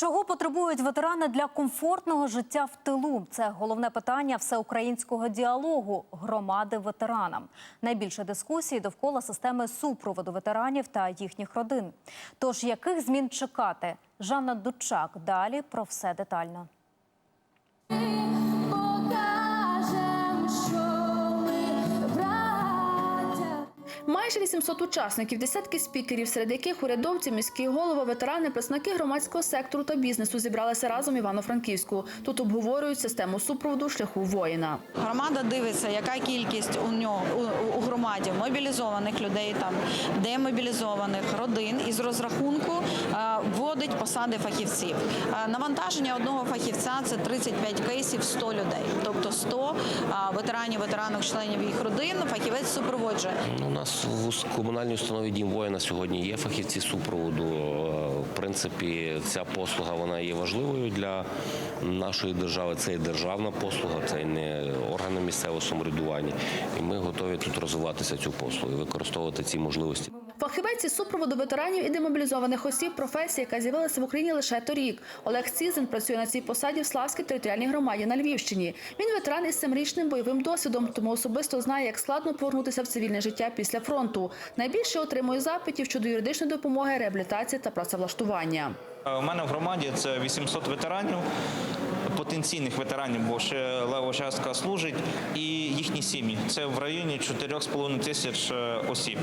Чого потребують ветерани для комфортного життя в тилу? Це головне питання всеукраїнського діалогу громади ветеранам. Найбільше дискусій довкола системи супроводу ветеранів та їхніх родин. Тож яких змін чекати? Жанна Дучак далі про все детально. Майже 800 учасників, десятки спікерів, серед яких урядовці, міські голови, ветерани, представники громадського сектору та бізнесу зібралися разом Івано-Франківську. Тут обговорюють систему супроводу шляху воїна. Громада дивиться, яка кількість у нього у, громаді мобілізованих людей, там демобілізованих родин, і з розрахунку е, вводить посади фахівців. Е, навантаження одного фахівця це 35 кейсів 100 людей, тобто 100 е, ветеранів, ветеранок, членів їх родин. Фахівець супроводжує. Ну, У нас в комунальній установі Дім воїна сьогодні є фахівці супроводу. Е, В принципі, ця послуга вона є важливою для нашої держави. Це і державна послуга, це і не органи місцевого самоврядування. І ми готові тут розвиватися цю послугу і використовувати ці можливості. Фахівець із супроводу ветеранів і демобілізованих осіб професія, яка з'явилася в Україні лише торік. Олег Цізин працює на цій посаді в Славській територіальній громаді на Львівщині. Він ветеран із семирічним бойовим досвідом, тому особисто знає, як складно повернутися в цивільне життя після фронту. Найбільше отримує запитів щодо юридичної допомоги, реабілітації та працевлаштування. Е, У мене в громаді це 800 ветеранів, потенційних ветеранів, бо ще лева частка служить, і їхні сім'ї. Це в районі 4,5 тисяч е, осіб.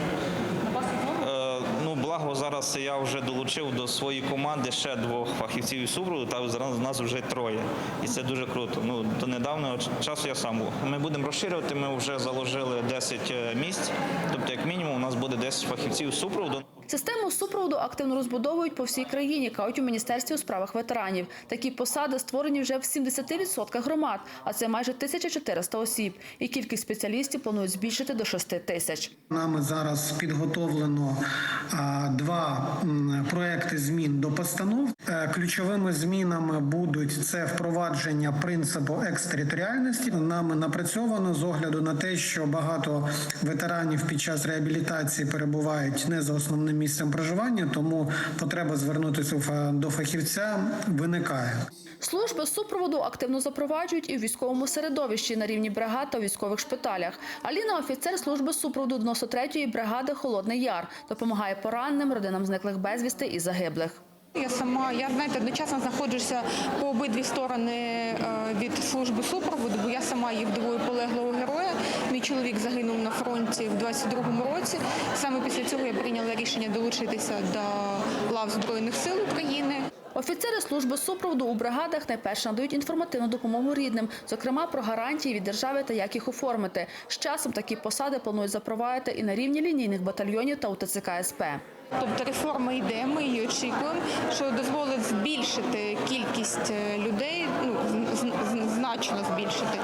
Е, благо зараз я вже долучив до своєї команди ще двох фахівців із супроводу, та зараз нас вже троє. І це дуже круто. Ну, до недавнього часу я сам був. Ми будемо розширювати, ми вже заложили 10 місць, тобто, як мінімум, у нас буде 10 фахівців супроводу. Систему супроводу активно розбудовують по всій країні, кажуть у міністерстві у справах ветеранів. Такі посади створені вже в 70% громад, а це майже 1400 осіб. І кількість спеціалістів планують збільшити до 6 тисяч. Нами зараз підготовлено два проекти змін до постанов. Е, Ключовими змінами будуть це впровадження принципу екстериторіальності. Нами напрацьовано з огляду на те, що багато ветеранів під час реабілітації перебувають не за основним місцем проживання, тому потреба звернутися е, до фахівця виникає. Служби супроводу активно запроваджують і в військовому середовищі на рівні бригад та військових шпиталях. Аліна офіцер служби супроводу 93-ї бригади Холодний Яр допомагає пораненим, родинам зниклих безвісти і загиблих. Я сама, я знаєте, одночасно знаходжуся по обидві сторони е, від служби супроводу, бо я сама є вдовою полеглого героя. Мій чоловік загинув на фронті в 22-му році. Саме після цього я прийняла рішення долучитися до лав Збройних сил України. Офіцери служби супроводу у бригадах найперше надають інформативну допомогу рідним, зокрема про гарантії від держави та як їх оформити. З часом такі посади планують запровадити і на рівні лінійних батальйонів та УТЦК СП. Тобто реформа йде, ми її очікуємо, що дозволить збільшити кількість е, людей, ну значно збільшити.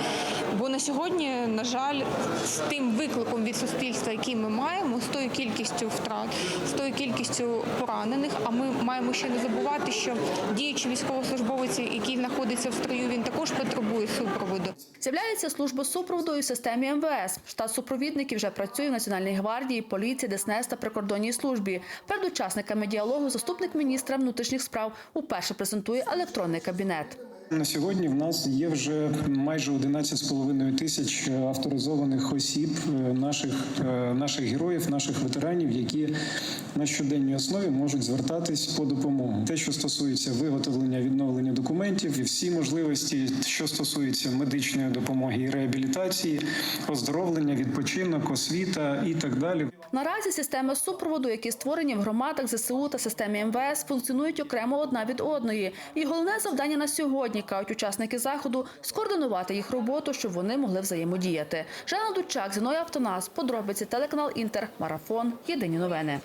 Сьогодні, на жаль, з тим викликом від суспільства, який ми маємо, з тою кількістю втрат, з тою кількістю поранених. А ми маємо ще не забувати, що діючий військовослужбовець, який знаходиться в строю, він також потребує супроводу. З'являється служба супроводу і системі МВС. Штат супровідників вже працює в Національній гвардії, поліції, ДСНС та прикордонній службі. Перед учасниками діалогу заступник міністра внутрішніх справ уперше презентує електронний кабінет. На сьогодні в нас є вже майже 11,5 тисяч авторизованих осіб, е, наших, е, наших героїв, наших ветеранів, які на щоденній основі можуть звертатись по допомогу. Те, що стосується виготовлення відновлення документів, і всі можливості, що стосується медичної допомоги і реабілітації, оздоровлення, відпочинок, освіта і так далі. Наразі системи супроводу, які створені в громадах ЗСУ та системі МВС, функціонують окремо одна від одної. І головне завдання на сьогодні, кажуть учасники заходу, скоординувати їх роботу, щоб вони могли взаємодіяти. Жанна Дучак, Зіноя Автонас, подробиці телеканал Інтер, Марафон. Єдині новини.